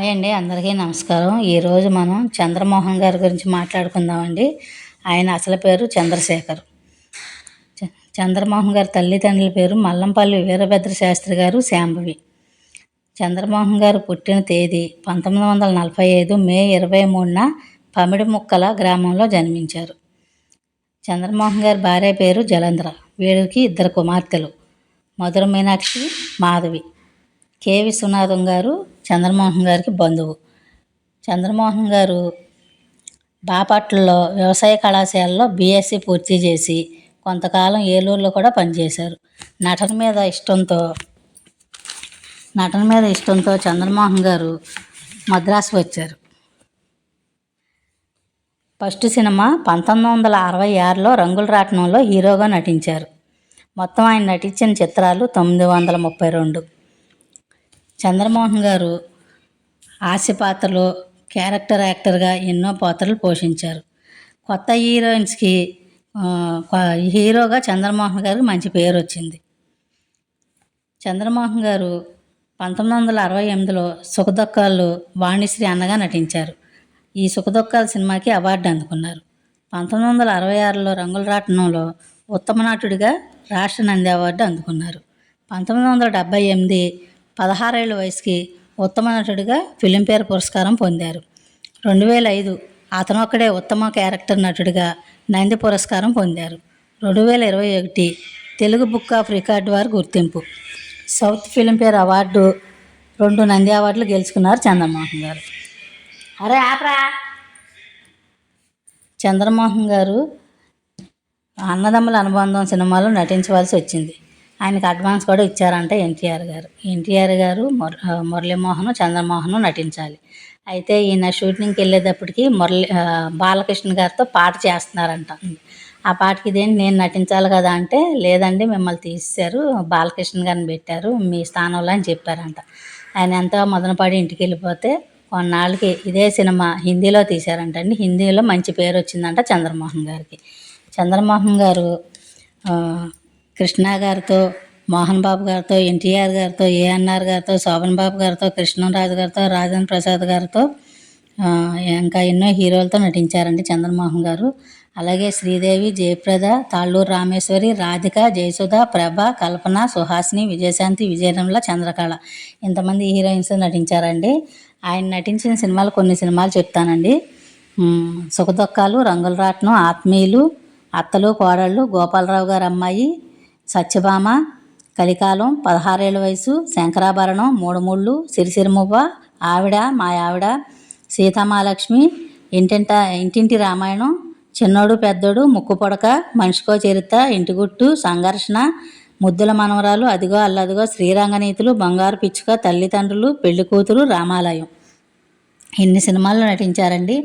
Hi అండి అందరికీ నమస్కారం. ఈరోజు మనం చంద్రమోహన్ గారి గురించి మాట్లాడుకుందామండి. ఆయన అసలు పేరు చంద్రశేఖర్. చ- చంద్రమోహన్ గారి తల్లిదండ్రుల పేరు మల్లంపల్లి వీరభద్ర శాస్త్రి గారు శాంభవి. చంద్రమోహన్ గారు పుట్టిన తేదీ పంతొమ్మిది వందల నలభై ఐదు మే ఇరవై మూడున పమిడి ముక్కల గ్రామంలో జన్మించారు. చంద్రమోహన్ గారి భార్య పేరు జలంధ్ర వీరికి ఇద్దరు కుమార్తెలు మధుర మీనాక్షి మాధవి. కె. విశ్వనాథం గారు చంద్రమోహన్ గారికి బంధువు. చంద్రమోహన్ గారు బాపట్లలో వ్యవసాయ కళాశాలలో బీఎస్సీ పూర్తి చేసి కొంతకాలం ఏలూరులో కూడా పనిచేశారు. నటన మీద ఇష్టంతో నటన మీద ఇష్టంతో చంద్రమోహన్ గారు మద్రాసు వచ్చారు. ఫస్ట్ సినిమా పంతొమ్మిది వందల అరవై ఆరులో రంగుల రాట్నంలో హీరోగా నటించారు. మొత్తం ఆయన నటించిన చిత్రాలు తొమ్మిది వందల ముప్పై రెండు. చంద్రమోహన్ గారు హాస్య పాత్రలు క్యారెక్టర్ యాక్టర్గా ఎన్నో పాత్రలు పోషించారు. కొత్త హీరోయిన్స్కి హీరోగా చంద్రమోహన్ గారికి మంచి పేరు వచ్చింది. చంద్రమోహన్ గారు పంతొమ్మిది వందల అరవై ఎనిమిదిలో సుఖదుఖాలు వాణిశ్రీ అన్నగా నటించారు. ఈ సుఖదుఖాల సినిమాకి అవార్డు అందుకున్నారు. పంతొమ్మిది వందల అరవై ఆరులో రంగుల రాటనంలో ఉత్తమ నటుడిగా రాష్ట్ర నంది అవార్డు అందుకున్నారు. పంతొమ్మిది వందల డెబ్భై ఎనిమిది పదహారేళ్ళ వయసుకి ఉత్తమ నటుడిగా ఫిలింఫేర్ పురస్కారం పొందారు. రెండు వేల ఐదు అతను ఒక్కడే ఉత్తమ క్యారెక్టర్ నటుడిగా నంది పురస్కారం పొందారు. రెండు వేల ఇరవై ఒకటి తెలుగు బుక్ ఆఫ్ రికార్డ్ వారి గుర్తింపు. సౌత్ ఫిలింఫేర్ అవార్డు రెండు నంది అవార్డులు గెలుచుకున్నారు చంద్రమోహన్ గారు. అరే ఆపరా. చంద్రమోహన్ గారు అన్నదమ్ముల అనుబంధం సినిమాలో నటించవలసి వచ్చింది. ఆయనకు అడ్వాన్స్ కూడా ఇచ్చారంట ఎన్టీఆర్ గారు. ఎన్టీఆర్ గారు ముర మురళీమోహన్ చంద్రమోహన్ నటించాలి. అయితే ఈయన షూటింగ్కి వెళ్ళేటప్పటికి మురళి బాలకృష్ణ గారితో పాట చేస్తున్నారంట. ఆ పాటకి ఇదేంటి నేను నటించాలి కదా అంటే లేదండి మిమ్మల్ని తీసేశారు బాలకృష్ణ గారిని పెట్టారు మీ స్థానంలో అని చెప్పారంట. ఆయన ఎంతో మదనపడి ఇంటికి వెళ్ళిపోతే కొన్నాళ్ళకి ఇదే సినిమా హిందీలో తీశారంటండి హిందీలో మంచి పేరు వచ్చిందంట చంద్రమోహన్ గారికి. చంద్రమోహన్ గారు కృష్ణ గారితో మోహన్ బాబు గారితో ఎన్టీఆర్ గారితో ఏఎన్ఆర్ గారితో శోభన్ బాబు గారితో కృష్ణరాజు గారితో రాజేంద్ర ప్రసాద్ గారితో ఇంకా ఎన్నో హీరోలతో నటించారండి చంద్రమోహన్ గారు. అలాగే శ్రీదేవి జయప్రద తాళ్ళూరు రామేశ్వరి రాధిక జయసుధ ప్రభ కల్పన సుహాసిని విజయశాంతి విజయనిర్మల చంద్రకళ ఇంతమంది హీరోయిన్స్ నటించారండి. ఆయన నటించిన సినిమాలు కొన్ని సినిమాలు చెప్తానండి. సుఖదుఖాలు రంగుల రాట్నం ఆత్మీయులు అత్తలు కోడళ్ళు గోపాలరావు గారు అమ్మాయి సత్యభామ కలికాలం పదహారేళ్ళ వయసు శంకరాభరణం మూడు ముళ్ళు సిరిసిరిమువ్వ ఆవిడ మా ఆవిడ సీతామహాలక్ష్మి ఇంటింట ఇంటింటి రామాయణం చిన్నోడు పెద్దోడు ముక్కు పొడక మనిషికో చరిత్ర ఇంటిగుట్టు సంఘర్షణ ముద్దుల మనవరాలు అదిగో అల్లదిగో శ్రీరంగనీతులు బంగారు పిచ్చుక తల్లిదండ్రులు పెళ్ళి కూతురు రామాలయం. ఎన్ని సినిమాల్లో నటించారండి.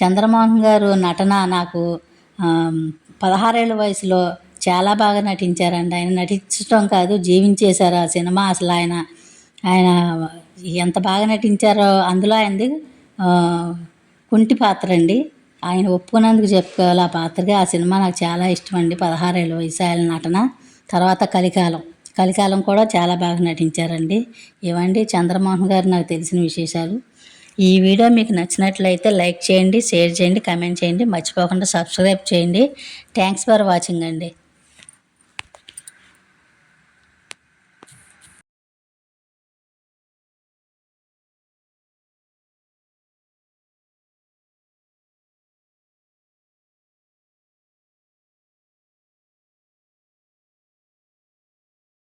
చంద్రమోహన్ గారు నటన నాకు పదహారేళ్ళ వయసులో చాలా బాగా నటించారండి ఆయన నటించడం కాదు జీవించేశారు ఆ సినిమా అసలు ఆయన. ఆయన ఎంత బాగా నటించారో అందులో ఆయనది కుంటి పాత్ర అండి. ఆయన ఒప్పుకున్నందుకు చెప్పుకోవాలి. ఆ పాత్రగా ఆ సినిమా నాకు చాలా ఇష్టం అండి. పదహారేళ్ళ వయసు ఆయన నటన. తర్వాత కలికాలం. కలికాలం కూడా చాలా బాగా నటించారండి. ఇవండి చంద్రమోహన్ గారు నాకు తెలిసిన విశేషాలు. ఈ వీడియో మీకు నచ్చినట్లయితే లైక్ చేయండి షేర్ చేయండి కమెంట్ చేయండి. మర్చిపోకుండా సబ్స్క్రైబ్ చేయండి. థ్యాంక్స్ ఫర్ వాచింగ్ అండి.